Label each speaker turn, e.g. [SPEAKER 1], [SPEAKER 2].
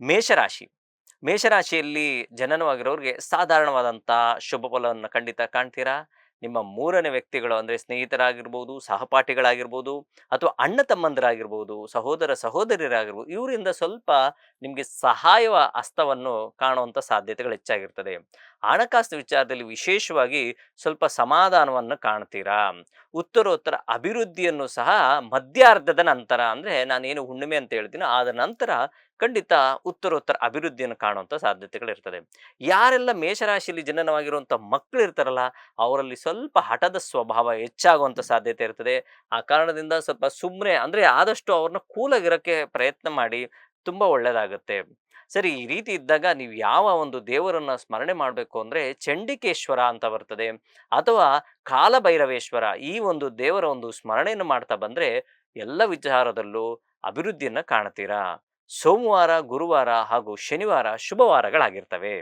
[SPEAKER 1] ಮೇಷರಾಶಿ. ಮೇಷರಾಶಿಯಲ್ಲಿ ಜನನವಾಗಿರೋರಿಗೆ ಸಾಧಾರಣವಾದಂಥ ಶುಭ ಫಲವನ್ನು ಖಂಡಿತ ಕಾಣ್ತೀರಾ? ನಿಮ್ಮ ಮೂರನೇ ವ್ಯಕ್ತಿಗಳು ಅಂದರೆ ಸ್ನೇಹಿತರಾಗಿರ್ಬೋದು, ಸಹಪಾಠಿಗಳಾಗಿರ್ಬೋದು, ಅಥವಾ ಅಣ್ಣ ತಮ್ಮಂದರಾಗಿರ್ಬೋದು, ಸಹೋದರ ಸಹೋದರಿಯರಾಗಿರ್ಬೋದು, ಇವರಿಂದ ಸ್ವಲ್ಪ ನಿಮಗೆ ಸಹಾಯವ ಹಸ್ತವನ್ನು ಕಾಣುವಂಥ ಸಾಧ್ಯತೆಗಳು ಹೆಚ್ಚಾಗಿರ್ತದೆ. ಹಣಕಾಸು ವಿಚಾರದಲ್ಲಿ ವಿಶೇಷವಾಗಿ ಸ್ವಲ್ಪ ಸಮಾಧಾನವನ್ನು ಕಾಣ್ತೀರಾ? ಉತ್ತರೋತ್ತರ ಅಭಿವೃದ್ಧಿಯನ್ನು ಸಹ ಮಧ್ಯಾರ್ಧದ ನಂತರ, ಅಂದರೆ ನಾನೇನು ಹುಣ್ಣಿಮೆ ಅಂತ ಹೇಳ್ತೀನೋ ಆದ ನಂತರ ಖಂಡಿತ ಉತ್ತರೋತ್ತರ ಅಭಿವೃದ್ಧಿಯನ್ನು ಕಾಣುವಂಥ ಸಾಧ್ಯತೆಗಳಿರ್ತದೆ. ಯಾರೆಲ್ಲ ಮೇಷರಾಶಿಯಲ್ಲಿ ಜನನವಾಗಿರುವಂಥ ಮಕ್ಕಳು ಇರ್ತಾರಲ್ಲ ಅವರಲ್ಲಿ ಸ್ವಲ್ಪ ಹಠದ ಸ್ವಭಾವ ಹೆಚ್ಚಾಗುವಂಥ ಸಾಧ್ಯತೆ ಇರ್ತದೆ. ಆ ಕಾರಣದಿಂದ ಸ್ವಲ್ಪ ಸುಮ್ಮನೆ ಅಂದರೆ ಆದಷ್ಟು ಅವ್ರನ್ನ ಕೂಲಾಗಿರೋಕ್ಕೆ ಪ್ರಯತ್ನ ಮಾಡಿ ತುಂಬ ಒಳ್ಳೆಯದಾಗುತ್ತೆ ಸರಿ, ಈ ರೀತಿ ಇದ್ದಾಗ ನೀವು ಯಾವ ಒಂದು ದೇವರನ್ನ ಸ್ಮರಣೆ ಮಾಡಬೇಕು ಅಂದರೆ ಚಂಡಿಕೇಶ್ವರ ಅಂತ ಬರ್ತದೆ ಅಥವಾ ಕಾಲಭೈರವೇಶ್ವರ ಈ ಒಂದು ದೇವರ ಒಂದು ಸ್ಮರಣೆಯನ್ನು ಮಾಡ್ತಾ ಬಂದರೆ ಎಲ್ಲ ವಿಚಾರದಲ್ಲೂ ಅಭಿವೃದ್ಧಿಯನ್ನು ಕಾಣ್ತೀರಾ? ಸೋಮವಾರ, ಗುರುವಾರ ಹಾಗೂ ಶನಿವಾರ ಶುಭವಾರಗಳಾಗಿರ್ತವೆ.